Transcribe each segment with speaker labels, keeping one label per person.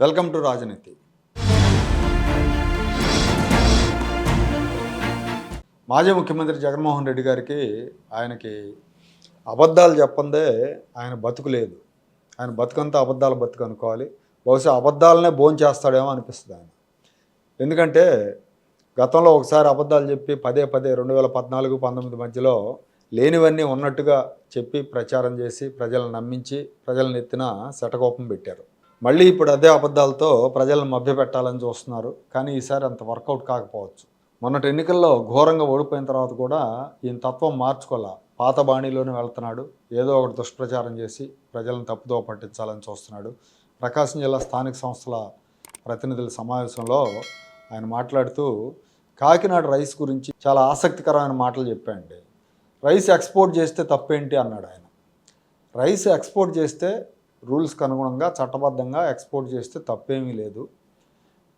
Speaker 1: Welcome to రాజనీతి. మాజీ ముఖ్యమంత్రి జగన్మోహన్ రెడ్డి గారికి ఆయనకి అబద్ధాలు చెప్పందే ఆయన బతుకు లేదు. ఆయన బతుకంతా అబద్ధాల బతుకు అనుకోవాలి. బహుశా అబద్ధాలనే భోంచేస్తాడేమో అనిపిస్తుంది ఆయన. ఎందుకంటే గతంలో ఒకసారి అబద్ధాలు చెప్పి పదే పదే రెండు వేల పద్నాలుగు పంతొమ్మిది మధ్యలో లేనివన్నీ ఉన్నట్టుగా చెప్పి ప్రచారం చేసి ప్రజలను నమ్మించి ప్రజలను ఎత్తిన శటకోపం పెట్టారు. మళ్ళీ ఇప్పుడు అదే అబద్ధాలతో ప్రజలను మభ్యపెట్టాలని చూస్తున్నారు. కానీ ఈసారి అంత వర్కౌట్ కాకపోవచ్చు. మొన్నటి ఎన్నికల్లో ఘోరంగా ఓడిపోయిన తర్వాత కూడా ఈయన తత్వం మార్చుకోలే. పాత బాణీలోనే వెళ్తున్నాడు. ఏదో ఒకటి దుష్ప్రచారం చేసి ప్రజలను తప్పుదో పట్టించాలని చూస్తున్నాడు. ప్రకాశం జిల్లా స్థానిక సంస్థల ప్రతినిధుల సమావేశంలో ఆయన మాట్లాడుతూ కాకినాడ రైస్ గురించి చాలా ఆసక్తికరమైన మాటలు చెప్పాయండి రైస్ ఎక్స్పోర్ట్ చేస్తే తప్పేంటి అన్నాడు ఆయన. రైస్ ఎక్స్పోర్ట్ చేస్తే రూల్స్కి అనుగుణంగా చట్టబద్ధంగా ఎక్స్పోర్ట్ చేస్తే తప్పేమీ లేదు.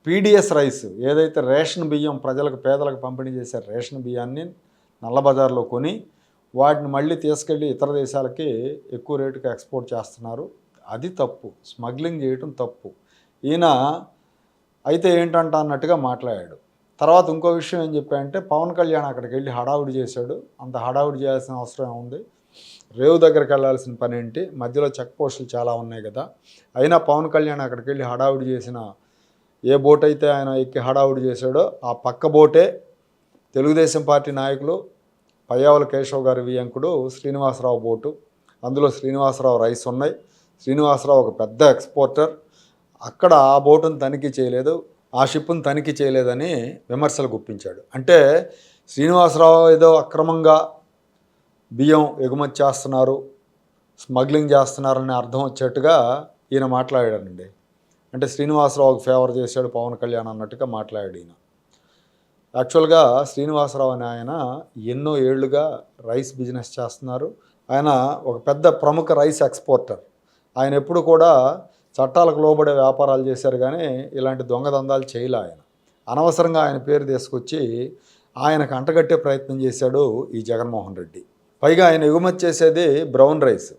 Speaker 1: పీడిఎస్ రైస్ ఏదైతే రేషన్ బియ్యం ప్రజలకు పేదలకు పంపిణీ చేసే రేషన్ బియ్యాన్ని నల్లబజార్లో కొని వాటిని మళ్ళీ తీసుకెళ్ళి ఇతర దేశాలకి ఎక్కువ రేటుకి ఎక్స్పోర్ట్ చేస్తున్నారు. అది తప్పు. స్మగ్లింగ్ చేయటం తప్పు. ఈయన అయితే ఏంటంట అన్నట్టుగా మాట్లాడాడు. తర్వాత ఇంకో విషయం ఏం చెప్పాడంటే పవన్ కళ్యాణ్ అక్కడికి వెళ్ళి హడావుడి చేశాడు. అంత హడావుడి చేయాల్సిన అవసరం ఉంది రేవు దగ్గరికి వెళ్ళాల్సిన పని ఏంటి? మధ్యలో చెక్ పోస్టులు చాలా ఉన్నాయి కదా. అయినా పవన్ కళ్యాణ్ అక్కడికి వెళ్ళి హడావుడి చేసిన ఏ బోట్ అయితే ఆయన ఎక్కి హడావుడి చేశాడో ఆ పక్క బోటే తెలుగుదేశం పార్టీ నాయకులు పయ్యావుల కేశవ్ గారి వియంకుడు శ్రీనివాసరావు బోటు. అందులో శ్రీనివాసరావు రైస్ ఉన్నాయి. శ్రీనివాసరావు ఒక పెద్ద ఎక్స్పోర్టర్. అక్కడ ఆ బోటును తనిఖీ చేయలేదు. ఆ షిప్ను తనిఖీ చేయలేదని విమర్శలు గుప్పించాడు. అంటే శ్రీనివాసరావు ఏదో అక్రమంగా బియ్యం ఎగుమతి చేస్తున్నారు స్మగ్లింగ్ చేస్తున్నారని అర్థం వచ్చేట్టుగా ఈయన మాట్లాడాడండి. అంటే శ్రీనివాసరావుకి ఫేవర్ చేశాడు పవన్ కళ్యాణ్ అన్నట్టుగా మాట్లాడాడు ఈయన. యాక్చువల్గా శ్రీనివాసరావు అనే ఆయన ఎన్నో ఏళ్ళుగా రైస్ బిజినెస్ చేస్తున్నారు. ఆయన ఒక పెద్ద ప్రముఖ రైస్ ఎక్స్పోర్టర్. ఆయన ఎప్పుడు కూడా చట్టాలకు లోబడే వ్యాపారాలు చేశారు కానీ ఇలాంటి దొంగదందాలు చేయలే ఆయన. అనవసరంగా ఆయన పేరు తీసుకొచ్చి ఆయనకు అంటగట్టే ప్రయత్నం చేశాడు ఈ జగన్మోహన్ రెడ్డి. పైగా ఆయన ఎగుమతి చేసేది బ్రౌన్ రైస్.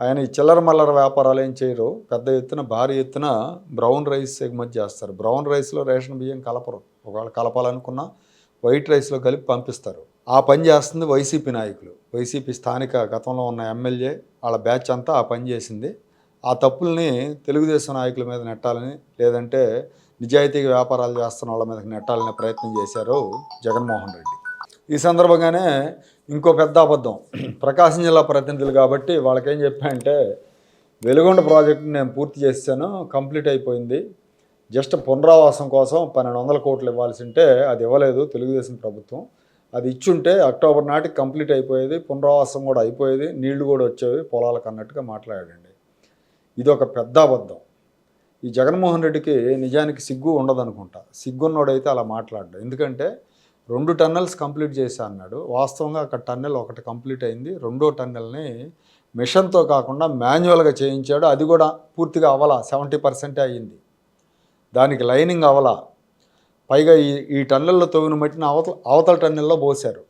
Speaker 1: ఆయన ఈ చిల్లర మల్లర వ్యాపారాలు ఏం చేయరు. పెద్ద ఎత్తున భారీ ఎత్తున బ్రౌన్ రైస్ ఎగుమతి చేస్తారు. బ్రౌన్ రైస్లో రేషన్ బియ్యం కలపరు. ఒకవేళ కలపాలనుకున్నా వైట్ రైస్లో కలిపి పంపిస్తారు. ఆ పని చేస్తుంది వైసీపీ నాయకులు. వైసీపీ స్థానిక గతంలో ఉన్న ఎమ్మెల్యే వాళ్ళ బ్యాచ్ అంతా ఆ పని చేసింది. ఆ తప్పుల్ని తెలుగుదేశం నాయకుల మీద నెట్టాలని లేదంటే నిజాయితీగా వ్యాపారాలు చేస్తున్న వాళ్ళ మీద నెట్టాలనే ప్రయత్నం చేశారు జగన్మోహన్ రెడ్డి. ఈ సందర్భంగానే ఇంకో పెద్ద అబద్ధం. ప్రకాశం జిల్లా ప్రతినిధులు కాబట్టి వాళ్ళకేం చెప్పాయంటే వెలుగొండ ప్రాజెక్టు నేను పూర్తి చేశాను కంప్లీట్ అయిపోయింది. జస్ట్ పునరావాసం కోసం పన్నెండు వందల కోట్లు ఇవ్వాల్సి ఉంటే అది ఇవ్వలేదు తెలుగుదేశం ప్రభుత్వం. అది ఇచ్చుంటే అక్టోబర్ నాటికి కంప్లీట్ అయిపోయేది పునరావాసం కూడా అయిపోయేది నీళ్ళు కూడా వచ్చేవి పొలాలకు అన్నట్టుగా మాట్లాడండి ఇది ఒక పెద్ద అబద్ధం. ఈ జగన్మోహన్ రెడ్డికి నిజానికి సిగ్గు ఉండదనుకుంటా. సిగ్గున్నోడైతే అలా మాట్లాడ్డా. ఎందుకంటే రెండు టన్నెల్స్ కంప్లీట్ చేశా అన్నాడు. వాస్తవంగా అక్కడ టన్నెల్ ఒకటి కంప్లీట్ అయింది. రెండో టన్నెల్ని మిషన్తో కాకుండా మాన్యువల్గా చేయించాడు. అది కూడా పూర్తిగా అవ్వాల సెవెంటీ పర్సెంటే అయ్యింది. దానికి లైనింగ్ అవ్వాల. పైగా ఈ ఈ టన్నెల్లో తవ్విన మట్టిని అవతల అవతల టన్నెల్లో పోసారు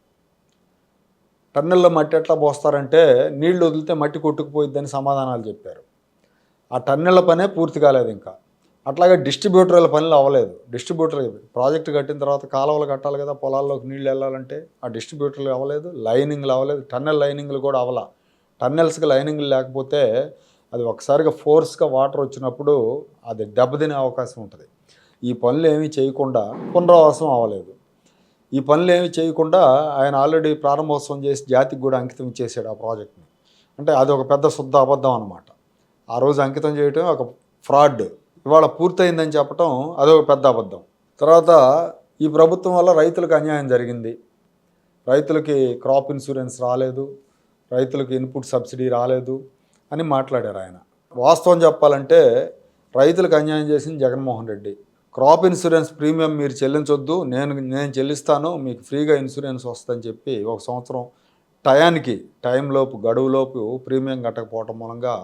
Speaker 1: టన్నెల్లో మట్టి ఎట్లా పోస్తారంటే నీళ్ళు వదిలితే మట్టి కొట్టుకుపోయిద్దని సమాధానాలు చెప్పారు. ఆ టన్నెల పనే పూర్తి కాలేదు ఇంకా. అట్లాగే డిస్ట్రిబ్యూటర్ల పనులు అవ్వలేదు. డిస్ట్రిబ్యూటర్ ప్రాజెక్ట్ కట్టిన తర్వాత కాలువలు కట్టాలి కదా పొలాల్లోకి నీళ్ళు వెళ్ళాలంటే ఆ డిస్ట్రిబ్యూటర్లు అవ్వలేదు లైనింగ్లు అవ్వలేదు టన్నెల్ లైనింగ్లు కూడా అవ్వాల. టన్నెల్స్కి లైనింగ్లు లేకపోతే అది ఒకసారిగా ఫోర్స్గా వాటర్ వచ్చినప్పుడు అది దెబ్బతినే అవకాశం ఉంటుంది. ఈ పనులు ఏమీ చేయకుండా పునరావాసం అవ్వలేదు. ఈ పనులు ఏమీ చేయకుండా ఆయన ఆల్రెడీ ప్రారంభోత్సవం చేసి జాతికి కూడా అంకితం ఇచ్చేసాడు ఆ ప్రాజెక్ట్ని. అంటే అది ఒక పెద్ద శుద్ధ అబద్ధం అనమాట ఆ రోజు అంకితం చేయటం ఒక ఫ్రాడ్. ఇవాళ పూర్తయిందని చెప్పటం అదొక పెద్ద అబద్ధం. తర్వాత ఈ ప్రభుత్వం వల్ల రైతులకు అన్యాయం జరిగింది. రైతులకి క్రాప్ ఇన్సూరెన్స్ రాలేదు రైతులకు ఇన్పుట్ సబ్సిడీ రాలేదు అని మాట్లాడారు ఆయన. వాస్తవం చెప్పాలంటే రైతులకు అన్యాయం చేసింది Jaganmohan Reddy. Crop insurance premium మీరు చెల్లించొద్దు నేను నేను చెల్లిస్తాను మీకు ఫ్రీగా ఇన్సూరెన్స్ వస్తుందని చెప్పి ఒక సంవత్సరం టయానికి టైంలోపు గడువులోపు ప్రీమియం కట్టకపోవటం మూలంగా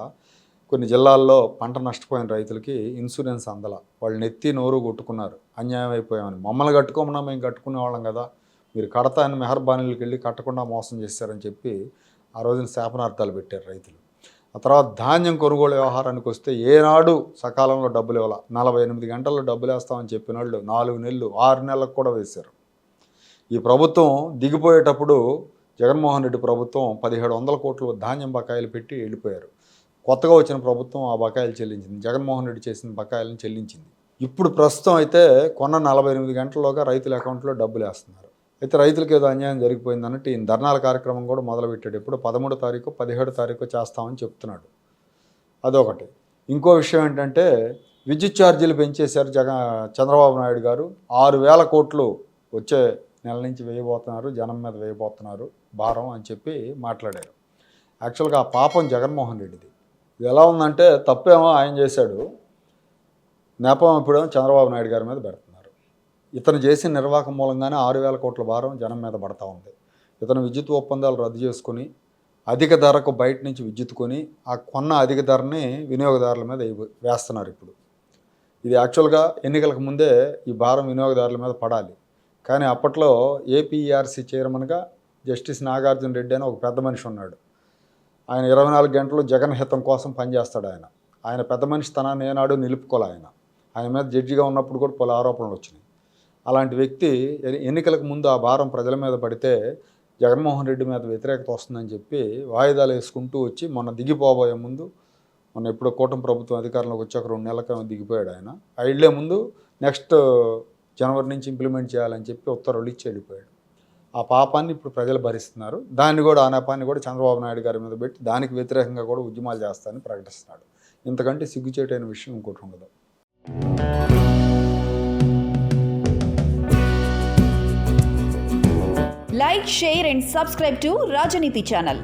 Speaker 1: కొన్ని జిల్లాల్లో పంట నష్టపోయిన రైతులకి ఇన్సూరెన్స్ అందల. వాళ్ళు నెత్తి నోరు కొట్టుకున్నారు. అన్యాయం అయిపోయామని. మమ్మల్ని కట్టుకోమన్నా మేము కట్టుకునే వాళ్ళం కదా. మీరు కడతా అని మెహర్బానీలకు వెళ్ళి కట్టకుండా మోసం చేశారని చెప్పి ఆ రోజున శాపనార్థాలు పెట్టారు రైతులు. ఆ తర్వాత ధాన్యం కొనుగోలు వ్యవహారానికి వస్తే ఏనాడు సకాలంలో డబ్బులు ఇవ్వాల. నలభై ఎనిమిది గంటల్లో డబ్బులు వేస్తామని చెప్పిన వాళ్ళు నాలుగు నెలలు ఆరు నెలలకు కూడా వేశారు. ఈ ప్రభుత్వం దిగిపోయేటప్పుడు జగన్మోహన్ రెడ్డి ప్రభుత్వం పదిహేడు వందల కోట్లు ధాన్యం బకాయిలు పెట్టి వెళ్ళిపోయారు. కొత్తగా వచ్చిన ప్రభుత్వం ఆ బకాయిలు చెల్లించింది. జగన్మోహన్ రెడ్డి చేసిన బకాయిలను చెల్లించింది. ఇప్పుడు ప్రస్తుతం అయితే కొన్న నలభై ఎనిమిది గంటల్లోగా రైతుల అకౌంట్లో డబ్బులు వేస్తున్నారు. అయితే రైతులకు ఏదో అన్యాయం జరిగిపోయింది అన్నట్టు ఈ ధర్నాల కార్యక్రమం కూడా మొదలుపెట్టాడు ఇప్పుడు పదమూడో తారీఖు పదిహేడు తారీఖు చేస్తామని చెప్తున్నాడు. అదొకటి. ఇంకో విషయం ఏంటంటే విద్యుత్ ఛార్జీలు పెంచేశారు జగ చంద్రబాబు నాయుడు గారు. ఆరు వేల కోట్లు వచ్చే నెల నుంచి వేయబోతున్నారు జనం మీద వేయబోతున్నారు భారం అని చెప్పి మాట్లాడారు. యాక్చువల్గా ఆ పాపం జగన్మోహన్ రెడ్డిది. ఇది ఎలా ఉందంటే తప్పేమో ఆయన చేశాడు. నేపం ఇప్పుడేమో చంద్రబాబు నాయుడు గారి మీద పెడుతున్నారు. ఇతను చేసిన నిర్వాహకం మూలంగానే ఆరు వేల కోట్ల భారం జనం మీద పడతా ఉంది. ఇతను విద్యుత్ ఒప్పందాలు రద్దు చేసుకుని అధిక ధరకు బయట నుంచి విద్యుత్ కొని ఆ కొన్న అధిక ధరని వినియోగదారుల మీద వేస్తున్నారు ఇప్పుడు. ఇది యాక్చువల్గా ఎన్నికలకు ముందే ఈ భారం వినియోగదారుల మీద పడాలి. కానీ అప్పట్లో ఏపీఆర్సీ చైర్మన్గా జస్టిస్ నాగార్జున రెడ్డి అని ఒక పెద్ద మనిషి ఉన్నాడు. ఆయన ఇరవై నాలుగు గంటలు జగన్ హితం కోసం పనిచేస్తాడు ఆయన. ఆయన పెద్ద మనిషి తనాన్ని ఏనాడు నిలుపుకోలే ఆయన. ఆయన మీద జడ్జిగా ఉన్నప్పుడు కూడా పలు ఆరోపణలు వచ్చినాయి. అలాంటి వ్యక్తి ఎన్నికలకు ముందు ఆ భారం ప్రజల మీద పడితే జగన్మోహన్ రెడ్డి మీద వ్యతిరేకత వస్తుందని చెప్పి వాయిదాలు వేసుకుంటూ వచ్చి మొన్న దిగిపోబోయే ముందు మొన్న ఎప్పుడో కూటమి ప్రభుత్వం అధికారంలోకి వచ్చి ఒక రెండు నెలల దిగిపోయాడు ఆయన. ఆ ముందు నెక్స్ట్ జనవరి నుంచి ఇంప్లిమెంట్ చేయాలని చెప్పి ఉత్తర్వులు ఇచ్చి వెళ్ళిపోయాడు. ఆ పాపాన్ని ఇప్పుడు ప్రజలు భరిస్తున్నారు. దాన్ని కూడా ఆ కూడా చంద్రబాబు నాయుడు గారి మీద పెట్టి దానికి వ్యతిరేకంగా కూడా ఉద్యమాలు చేస్తానని ప్రకటిస్తున్నాడు. ఇంతకంటే సిగ్గుచేటైన విషయం ఇంకోటి ఉండదు.
Speaker 2: Like share and subscribe to Rajaneeti channel